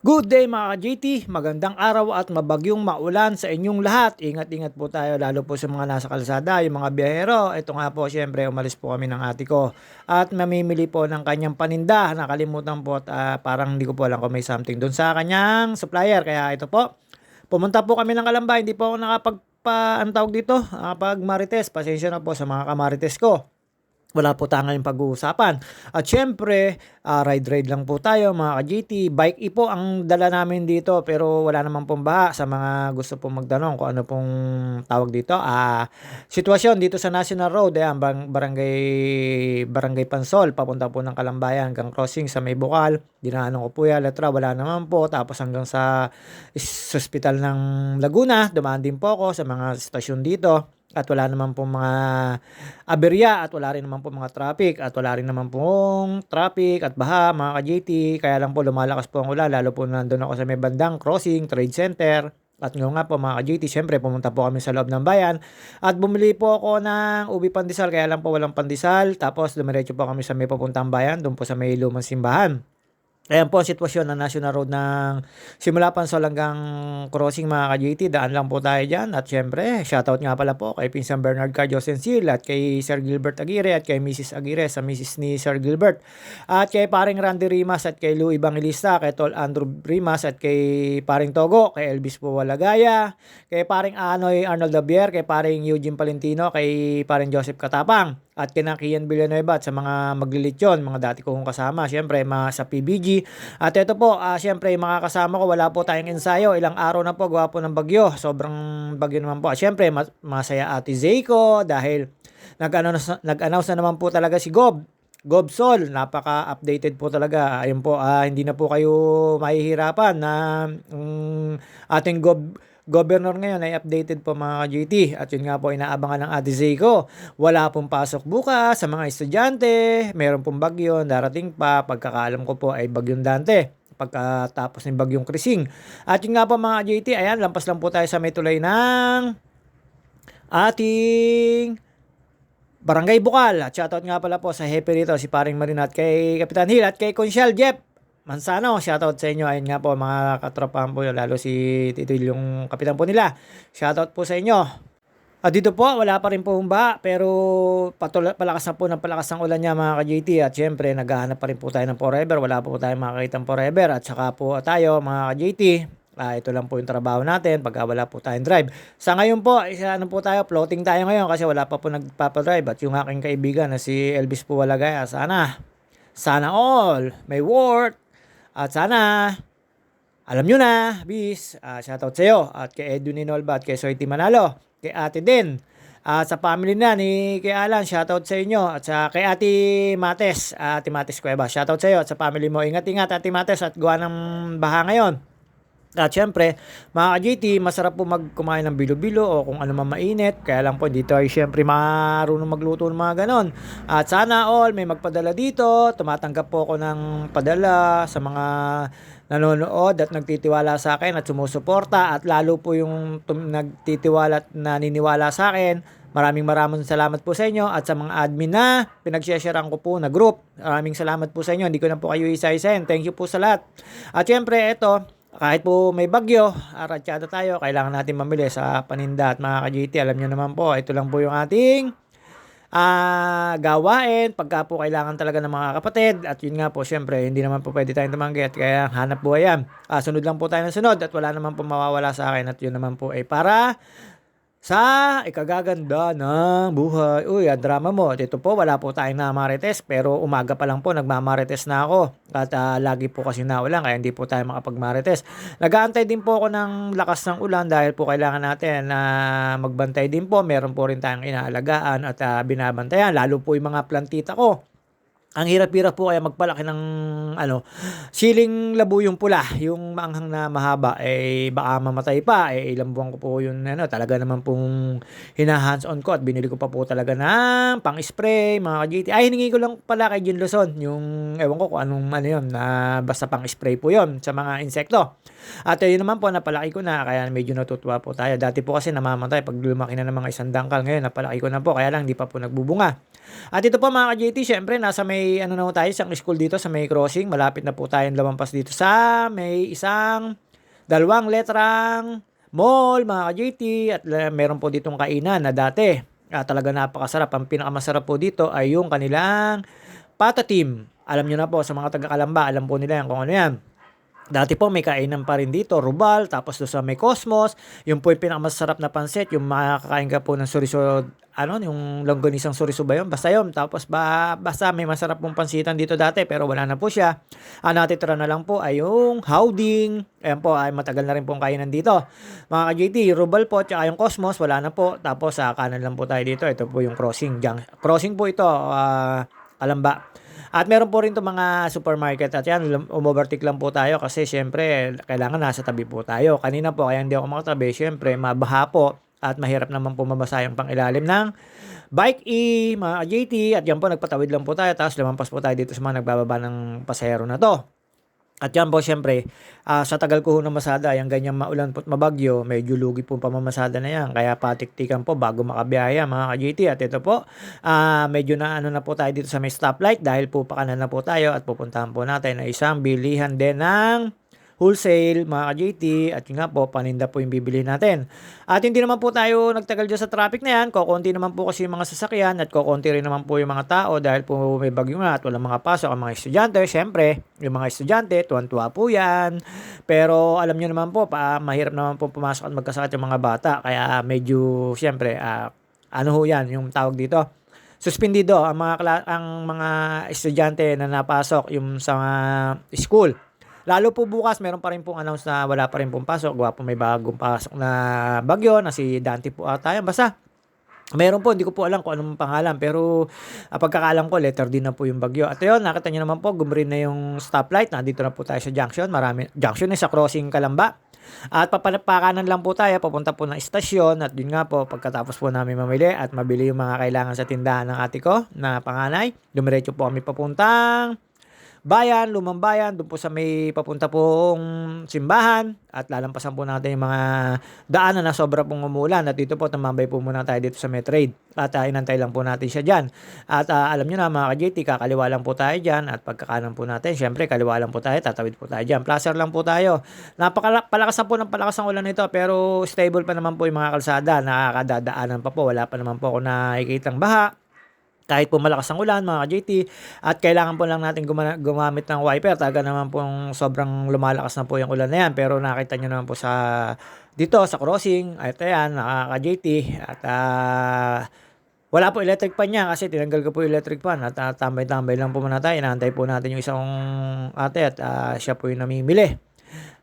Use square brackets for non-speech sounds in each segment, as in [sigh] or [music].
Good day mga ka-JT, magandang araw at mabagyong maulan sa inyong lahat. Ingat-ingat po tayo lalo po sa mga nasa kalsada, yung mga biyahero. Ito nga po siyempre umalis po kami ng ate ko at mamimili po ng kanyang paninda. Nakalimutan po at ah, parang hindi ko po alam kung may something doon sa kanyang supplier. Kaya ito po, pumunta po kami ng Kalamba, hindi po ako nakapagpa, tawag dito, pag marites. Pasensya na po sa mga kamarites ko wala po tayo ngayong pag-uusapan. At syempre, uh, ride-ride lang po tayo mga ka-GT. Bike e po ang dala namin dito pero wala naman pong baha sa mga gusto pong magtanong kung ano pong tawag dito. Uh, sitwasyon dito sa National Road, eh, bang, barangay, barangay Pansol, papunta po ng Kalambayan, hanggang crossing sa May Bukal. Dinaanan ko po yan, letra, wala naman po. Tapos hanggang sa hospital ng Laguna, dumaan din po ako sa mga stasyon dito at wala naman pong mga aberya at wala rin naman pong mga traffic at wala rin naman pong traffic at baha mga ka-JT kaya lang po lumalakas po ang ulan lalo po nandun ako sa may bandang crossing trade center. At ngayon nga po mga ka-JT, syempre pumunta po kami sa loob ng bayan. At bumili po ako ng ubi pandesal kaya lang po walang pandesal. Tapos dumiretso po kami sa may papuntang bayan doon po sa may lumang simbahan. Ayan po ang sitwasyon ng National Road ng simula Pansol hanggang crossing mga ka-JT. Daan lang po tayo dyan. At syempre, shoutout nga pala po kay Pinsan Bernard Cardios Sensil at kay Sir Gilbert Aguirre at kay Mrs. Aguirre sa Mrs. ni Sir Gilbert. At kay paring Randy Rimas at kay Lou Evangelista, kay Tol Andrew Rimas at kay paring Togo, kay Elvis Puwalagaya, kay paring Anoy Arnold Dabier, kay paring Eugene Palentino, kay paring Joseph Katapang at kina Kian Villanueva at sa mga maglilitsyon, mga dati kong kasama, syempre mga sa PBG. At ito po, uh, syempre mga kasama ko, wala po tayong ensayo, ilang araw na po, gawa po ng bagyo, sobrang bagyo naman po. At syempre, mas, masaya ate Zayko dahil nag-announce, nag-announce na naman po talaga si Gob Gobsol, napaka-updated po talaga. Ayun po, uh, hindi na po kayo mahihirapan na um, ating Gob governor ngayon ay updated po mga GT at yun nga po inaabangan ng Ate Zico. Wala pong pasok bukas sa mga estudyante, meron pong bagyo, darating pa, pagkakaalam ko po ay bagyong Dante pagkatapos ng bagyong Krising. At yun nga po mga JT, ayan, lampas lang po tayo sa may ng ating Barangay Bukal. At shoutout nga pala po sa Hepe rito, si Paring Marinat, kay Kapitan Hill at kay Consyal Jeff. Mansano, shoutout sa inyo. Ayun nga po mga katropahan po, lalo si Tito yung kapitan po nila. Shoutout po sa inyo. At dito po, wala pa rin po humba, pero patula, palakas na po ng palakas ng ulan niya mga ka-JT. At syempre, naghahanap pa rin po tayo ng forever. Wala po tayo makakita ng forever. At saka po tayo mga ka-JT, Ah, ito lang po yung trabaho natin pagka wala po tayong drive. Sa ngayon po, isa ano po tayo, floating tayo ngayon kasi wala pa po nagpapadrive. At yung aking kaibigan na si Elvis Puwalagaya, sana, sana all, may work, at sana, alam nyo na, bis, uh, shoutout sa iyo. At kay Edwin Inolba at kay Soiti Manalo. Kay ate din. At sa family na ni kay Alan, shoutout sa inyo. At sa kay Ate Mates, Ate Mates Cueva, shoutout sa iyo. At sa family mo, ingat-ingat Ate Mates at gawa ng baha ngayon. At syempre, mga ka-GT, masarap po magkumain ng bilo-bilo o kung ano man mainit. Kaya lang po, dito ay syempre marunong magluto ng mga ganon. At sana all may magpadala dito. Tumatanggap po ako ng padala sa mga nanonood at nagtitiwala sa akin at sumusuporta. At lalo po yung nagtitiwala at naniniwala sa akin. Maraming maraming salamat po sa inyo at sa mga admin na pinagsesharean ko po na group. Maraming salamat po sa inyo. Hindi ko na po kayo isa-isahin. Thank you po sa lahat. At syempre, ito, kahit po may bagyo, aratyada tayo, kailangan natin mamili sa paninda at mga ka-GT. Alam nyo naman po, ito lang po yung ating uh, gawain pagka po kailangan talaga ng mga kapatid. At yun nga po, syempre, hindi naman po pwede tayong tumanggi at kaya hanap buhay yan. Uh, sunod lang po tayo ng sunod at wala naman po mawawala sa akin at yun naman po ay para sa ikagaganda ng buhay. Uy, ang drama mo. Dito po, wala po tayong namarites. Pero umaga pa lang po, nagmamarites na ako. At uh, lagi po kasi naulan, kaya hindi po tayo makapagmarites. Nagaantay din po ako ng lakas ng ulan dahil po kailangan natin na uh, magbantay din po. Meron po rin tayong inaalagaan at uh, binabantayan. Lalo po yung mga plantita ko ang hirap-hirap po kaya magpalaki ng ano, siling labo yung pula, yung maanghang na mahaba eh baka mamatay pa eh ilang buwan ko po yun ano, talaga naman pong hina-hands on ko at binili ko pa po talaga ng pang-spray, mga ka-GT. Ay hiningi ko lang pala kay Jin Luzon yung ewan ko kung anong ano yun, na basta pang-spray po yun sa mga insekto. At ayun naman po, napalaki ko na, kaya medyo natutuwa po tayo. Dati po kasi namamatay pag lumaki na ng mga isang dangkal. Ngayon, napalaki ko na po, kaya lang hindi pa po nagbubunga. At ito po mga ka-JT, syempre nasa may ano na tayo, isang school dito sa may crossing. Malapit na po tayong lumampas dito sa may isang dalawang letrang mall mga ka-JT at uh, meron po ditong kainan na dati uh, talaga napakasarap. Ang pinakamasarap po dito ay yung kanilang patatim. Alam nyo na po sa mga taga-Kalamba, alam po nila yan kung ano yan. Dati po may kainan pa rin dito, Rubal, tapos doon sa may Cosmos, yung po yung pinakamasarap na pansit, yung makakain ka po ng suriso, ano, yung longganisang suriso ba yun? Basta yun, tapos ba, basta may masarap pong pansitan dito dati, pero wala na po siya. Ang natitira na lang po ay yung Howding, ayan po, ay matagal na rin pong kainan dito. Mga ka-JT, Rubal po, tsaka yung Cosmos, wala na po, tapos sa kanan lang po tayo dito, ito po yung crossing, crossing po ito, uh, Kalamba. At meron po rin to mga supermarket at yan, umovertake lang po tayo kasi syempre kailangan nasa tabi po tayo. Kanina po kaya hindi ako makatabi, syempre mabaha po at mahirap naman po mabasa yung pangilalim ng bike E, mga JT at yan po nagpatawid lang po tayo tapos lumampas po tayo dito sa mga nagbababa ng pasahero na to. At yan po siyempre, uh, sa tagal ko ng masada, yung ganyang maulan po at mabagyo, medyo lugi po pamamasada na yan. Kaya patiktikan po bago makabiyaya mga ka-GT. At ito po, uh, medyo na ano na po tayo dito sa may stoplight dahil po pakanan na po tayo at pupuntahan po natin na isang bilihan din ng wholesale, mga ka-JT, at yun nga po, paninda po yung bibili natin. At hindi naman po tayo nagtagal dyan sa traffic na yan, kukunti naman po kasi yung mga sasakyan at kukunti rin naman po yung mga tao dahil po may bagyo nga at walang mga pasok ang mga estudyante. Siyempre, yung mga estudyante, tuwan-tuwa po yan. Pero alam nyo naman po, pa, mahirap naman po pumasok at magkasakit yung mga bata. Kaya medyo, siyempre, uh, ano ho yan, yung tawag dito, suspendido ang mga ang mga estudyante na napasok yung sa school Lalo po bukas, meron pa rin pong announce na wala pa rin pong pasok. Gawa po may bagong pasok na bagyo na si Dante po ata yan. Basta, Meron po, hindi ko po alam kung anong pangalan. Pero uh, ko, letter din na po yung bagyo. At yun, nakita nyo naman po, gumrin na yung stoplight. Nandito na po tayo sa junction. Marami, junction na sa crossing Kalamba. At papakanan lang po tayo, papunta po ng istasyon. At yun nga po, pagkatapos po namin mamili at mabili yung mga kailangan sa tindahan ng ate ko na panganay. Dumiretso po kami papuntang bayan, lumang bayan, doon po sa may papunta pong simbahan at lalampasan po natin yung mga daanan na sobra pong umulan at dito po tumambay po muna tayo dito sa Metrade at uh, inantay lang po natin siya dyan. At uh, alam nyo na mga ka-JT kakaliwa lang po tayo dyan at pagkakanan po natin syempre kaliwa lang po tayo tatawid po tayo dyan. Placer lang po tayo. Napakalakas na po ng palakas ng ulan nito pero stable pa naman po yung mga kalsada. Nakakadadaanan pa po. Wala pa naman po ako nakikitang baha kahit po malakas ang ulan mga JT at kailangan po lang natin guma- gumamit ng wiper. Taga naman pong sobrang lumalakas na po yung ulan na yan. Pero nakita nyo naman po sa dito sa crossing at ayan nakaka JT at uh, wala po electric pan niya kasi tinanggal ko po electric pan at uh, tambay-tambay lang po muna tayo. Inaantay po natin yung isang ate at uh, siya po yung namimili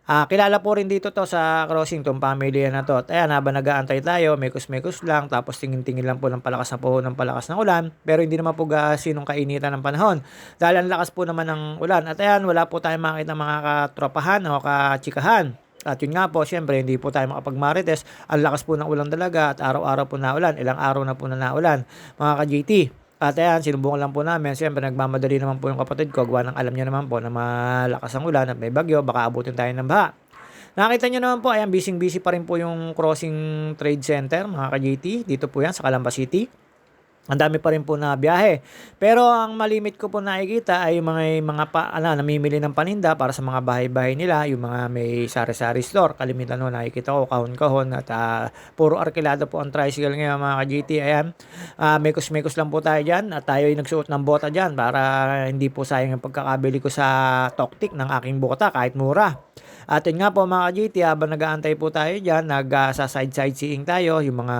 Ah, kilala po rin dito to sa crossing tong family na to. At ayan, habang nag-aantay tayo, mekos-mekos lang, tapos tingin-tingin lang po ng palakas na po ng palakas ng ulan. Pero hindi naman po gasinong kainitan ng panahon. Dahil ang lakas po naman ng ulan. At ayan, wala po tayong makita mga katropahan o kachikahan. At yun nga po, syempre, hindi po tayo makapag-marites. Ang lakas po ng ulan talaga at araw-araw po na ulan. Ilang araw na po na naulan, mga ka-JT. At ayan, sinubukan lang po namin. Siyempre, nagmamadali naman po yung kapatid ko. Gawa ng alam niya naman po na malakas ang ulan at may bagyo. Baka abutin tayo ng baha. Nakita nyo naman po, ayan, busy-busy pa rin po yung Crossing Trade Center, mga ka-JT. Dito po yan sa Calamba City. Ang dami pa rin po na biyahe. Pero ang malimit ko po nakikita ay yung mga, mga pa, ano, namimili ng paninda para sa mga bahay-bahay nila, yung mga may sari-sari store. Kalimitan no, nakikita ko kahon-kahon at uh, puro arkilado po ang tricycle ngayon mga ka-GT. Ayan, uh, mekos-mekos lang po tayo dyan at tayo ay nagsuot ng bota dyan para hindi po sayang yung pagkakabili ko sa Toktik ng aking bota kahit mura. At yun nga po mga ka-GT, habang nag-aantay po tayo dyan, nag-sa-side uh, sightseeing tayo, yung mga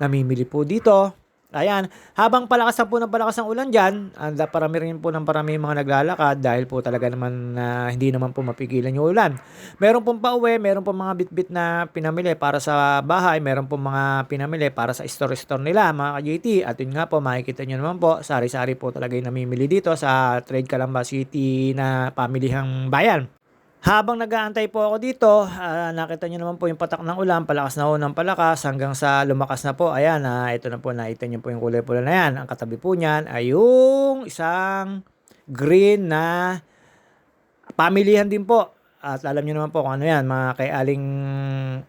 namimili po dito, Ayan, habang palakas po ng palakas ng ulan dyan, and parami rin po ng parami mga naglalakad dahil po talaga naman uh, hindi naman po mapigilan yung ulan. Meron pong pauwi, meron pong mga bitbit na pinamili para sa bahay, meron pong mga pinamili para sa store-store nila, mga ka-JT. At yun nga po, makikita nyo naman po, sari-sari po talaga yung namimili dito sa Trade Calamba City na pamilihang bayan. Habang nag-aantay po ako dito, uh, nakita nyo naman po yung patak ng ulan, palakas na ho ng palakas hanggang sa lumakas na po. Ayan, uh, ito na po, nakita nyo po yung kulay pula na yan. Ang katabi po niyan ay yung isang green na pamilihan din po. At alam niyo naman po kung ano yan, mga kay Aling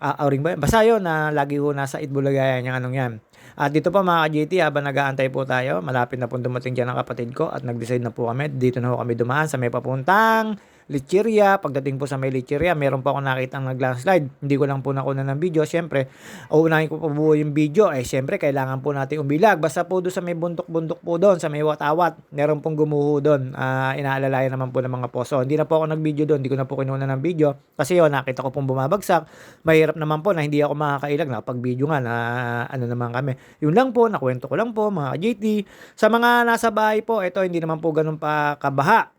Auring ba yan? Basta yun na lagi ho nasa Itbulaga yan, yung anong yan. At dito po mga ka-JT, habang nag-aantay po tayo, malapit na po dumating dyan ang kapatid ko at nag-decide na po kami. Dito na po kami dumaan sa may papuntang Licheria. Pagdating po sa may Licheria, meron po ako nakita ng nag-landslide. Hindi ko lang po nakuna ng video. Siyempre, uunahin ko po po yung video. Eh, siyempre, kailangan po natin umilag. Basta po doon sa may bundok-bundok po doon, sa may watawat, meron pong gumuho doon. Uh, inaalalayan naman po ng mga poso. Hindi na po ako nag-video doon. Hindi ko na po kinuna ng video. Kasi yun, nakita ko pong bumabagsak. Mahirap naman po na hindi ako makakailag na pag video nga na ano naman kami. Yun lang po, nakwento ko lang po mga JT. Sa mga nasa bahay po, ito hindi naman po ganun pa kabaha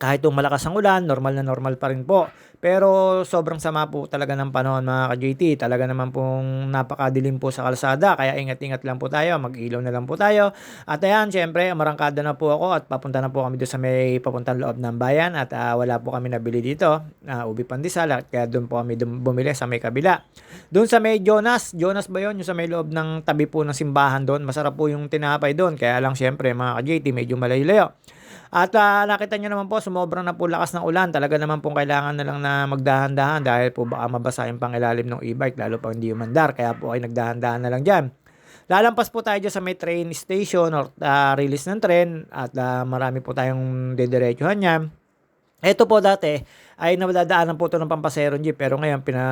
kahit yung malakas ang ulan, normal na normal pa rin po. Pero sobrang sama po talaga ng panahon mga ka-JT. Talaga naman pong napakadilim po sa kalsada. Kaya ingat-ingat lang po tayo. Mag-ilaw na lang po tayo. At ayan, syempre, marangkada na po ako at papunta na po kami doon sa may papuntang loob ng bayan. At uh, wala po kami nabili dito. Uh, ubi pandesal. Kaya doon po kami bumili sa may kabila. Doon sa may Jonas. Jonas ba yun? Yung sa may loob ng tabi po ng simbahan doon. Masarap po yung tinapay doon. Kaya lang syempre mga ka-JT, medyo malayo-layo. At uh, nakita nyo naman po, sumobra na po lakas ng ulan. Talaga naman po kailangan na lang na magdahan-dahan dahil po baka mabasa yung pangilalim ng e-bike lalo pa hindi umandar. Kaya po ay nagdahan-dahan na lang dyan. Lalampas po tayo dyan sa may train station or uh, release ng tren at uh, marami po tayong dediretsuhan niya. Ito po dati, ay nadadaanan po ito ng pampaserong jeep pero ngayon pina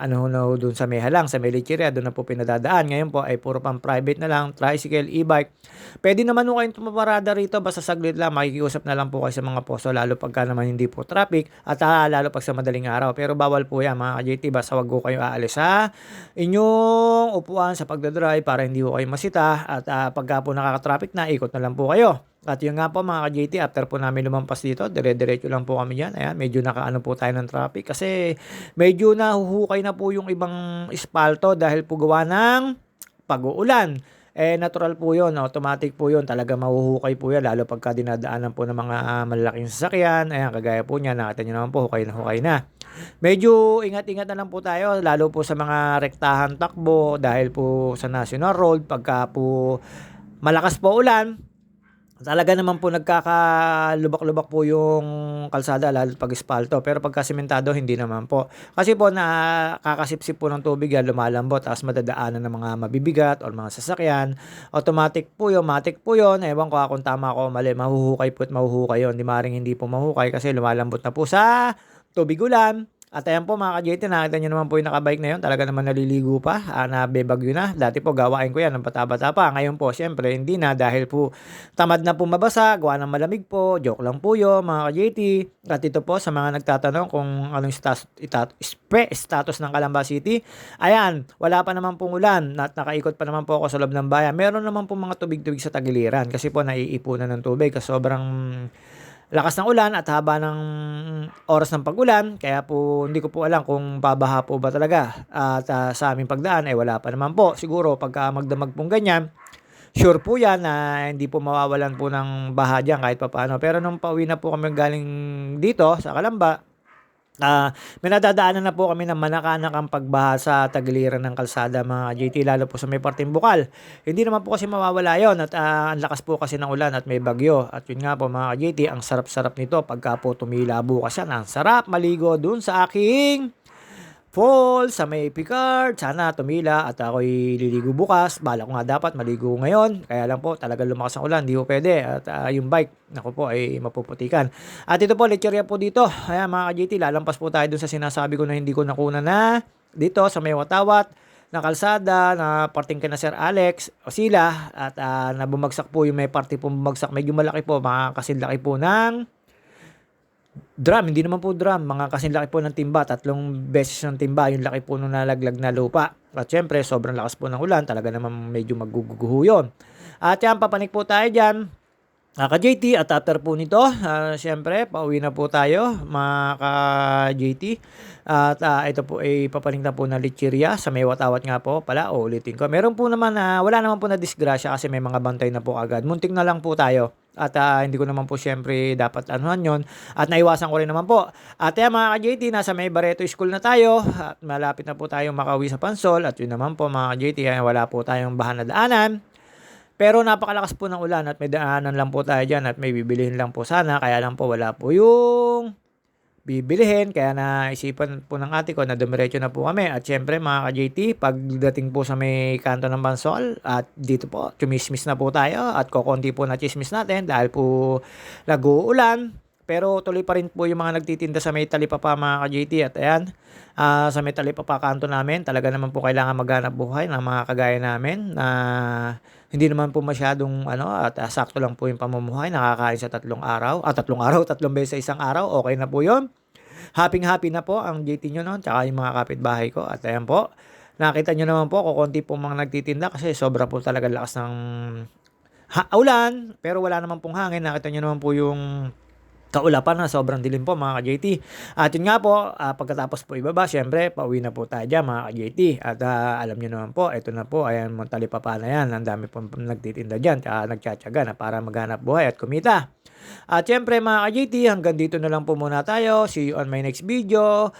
ano na doon sa may halang sa may Lecheria doon na po pinadadaan. Ngayon po ay puro pang private na lang tricycle e-bike. Pwede naman po kayong tumaparada rito basta saglit lang makikiusap na lang po kayo sa mga poso lalo pagka naman hindi po traffic at uh, lalo pag sa madaling araw. Pero bawal po yan mga ka-JT basta wag ko kayo aalis sa inyong upuan sa pagdadrive para hindi ko kayo masita at uh, pagka po nakaka-traffic na ikot na lang po kayo at yun nga po mga ka-JT, after po namin lumampas dito, dire-diretso lang po kami dyan. Ayan, medyo nakaano po tayo ng traffic kasi medyo nahuhukay na po yung ibang espalto dahil po gawa ng pag-uulan. Eh, natural po yun, automatic po yun. Talaga mahuhukay po yan, lalo pagka dinadaanan po ng mga uh, malalaking sasakyan. Ayan, kagaya po niya, nakita nyo naman po, hukay na hukay na. Medyo ingat-ingat na lang po tayo, lalo po sa mga rektahan takbo dahil po sa National Road, pagka po malakas po ulan, Talaga naman po nagkakalubak-lubak po yung kalsada lalo pag espalto. Pero pagka sementado, hindi naman po. Kasi po nakakasipsip po ng tubig yan, lumalambot, tapos madadaanan ng mga mabibigat or mga sasakyan. Automatic po yun, matic po yun. Ewan ko kung tama ako mali, mahuhukay po at mahuhukay yun. Di maring hindi po mahuhukay kasi lumalambot na po sa tubig ulan. At ayan po mga ka-JT, nakita nyo naman po yung nakabike na yun. Talaga naman naliligo pa, ah, nabebagyo na. Dati po gawain ko yan ng bata-bata pa. Ngayon po, syempre, hindi na dahil po tamad na po mabasa, gawa ng malamig po. Joke lang po yun mga ka-JT. At ito po sa mga nagtatanong kung anong status, status ng Calamba City. Ayan, wala pa naman pong ulan at nakaikot pa naman po ako sa loob ng bayan. Meron naman po mga tubig-tubig sa tagiliran kasi po naiipunan ng tubig kasi sobrang lakas ng ulan at haba ng oras ng pagulan. Kaya po hindi ko po alam kung babaha po ba talaga. At uh, sa aming pagdaan ay wala pa naman po. Siguro pagka magdamag pong ganyan, sure po yan na hindi po mawawalan po ng baha dyan kahit pa paano. Pero nung pauwi na po kami galing dito sa Kalamba, Uh, may nadadaanan na po kami ng manakanak ang pagbaha sa tagiliran ng kalsada mga JT lalo po sa may parting bukal. Hindi naman po kasi mawawala yon at uh, ang lakas po kasi ng ulan at may bagyo. At yun nga po mga JT, ang sarap-sarap nito pagka po tumila bukas yan. Ang sarap maligo dun sa aking fall sa may Picard. Sana tumila at ako'y liligo bukas. Bala ko nga dapat maligo ngayon. Kaya lang po talaga lumakas ang ulan. Hindi po pwede. At uh, yung bike, nako po, ay mapuputikan. At ito po, lecherya po dito. Ayan mga ka-JT, lalampas po tayo dun sa sinasabi ko na hindi ko nakuna na dito sa may watawat na kalsada na parting kina Sir Alex o sila at uh, na bumagsak po yung may party po bumagsak medyo malaki po mga kasilaki po ng drum, hindi naman po drum, mga kasing laki po ng timba, tatlong beses ng timba, yung laki po nung nalaglag na lupa. At syempre, sobrang lakas po ng ulan, talaga naman medyo maguguguho yun. At yan, papanik po tayo dyan. Uh, ka-JT, at after po nito, uh, syempre, pauwi na po tayo, mga ka-JT. At uh, ito po ay papaling na po na lichiria sa may watawat nga po pala, ulitin ko. Meron po naman na, uh, wala naman po na disgrasya kasi may mga bantay na po agad. Muntik na lang po tayo. At uh, hindi ko naman po syempre dapat anuhan yon At naiwasan ko rin naman po. At yan mga ka-JT, nasa may Barreto School na tayo. At malapit na po tayong makawi sa Pansol. At yun naman po mga ka-JT, wala po tayong bahan na daanan. Pero napakalakas po ng ulan at may daanan lang po tayo dyan at may bibilihin lang po sana. Kaya lang po wala po yung bibilihin. Kaya naisipan po ng ate ko na dumiretso na po kami. At syempre mga ka-JT, pagdating po sa may kanto ng Bansol, at dito po, chumismis na po tayo. At kokonti po na chismis natin dahil po nag-uulan. Pero tuloy pa rin po yung mga nagtitinda sa may talipapa mga ka-JT. At ayan, ah, sa may talipapa kanto namin, talaga naman po kailangan maghanap buhay ng mga kagaya namin na hindi naman po masyadong ano at ah, sakto lang po yung pamumuhay. Nakakain sa tatlong araw. Ah, tatlong araw, [laughs] tatlong beses sa isang araw. Okay na po yun. Happy happy na po ang JT nyo noon, tsaka yung mga kapitbahay ko. At ayan po, nakita nyo naman po, kukunti po mga nagtitinda kasi sobra po talaga lakas ng ha- ulan. Pero wala naman pong hangin. Nakita nyo naman po yung kaulapan na sobrang dilim po mga ka-JT. At yun nga po, ah, pagkatapos po ibaba, syempre, pauwi na po tayo dyan mga ka-JT. At ah, alam nyo naman po, ito na po, ayan, pa na yan. Ang dami po nagtitinda dyan, tsaka nagtsatsaga na para maghanap buhay at kumita. At syempre mga ka-JT, hanggang dito na lang po muna tayo. See you on my next video.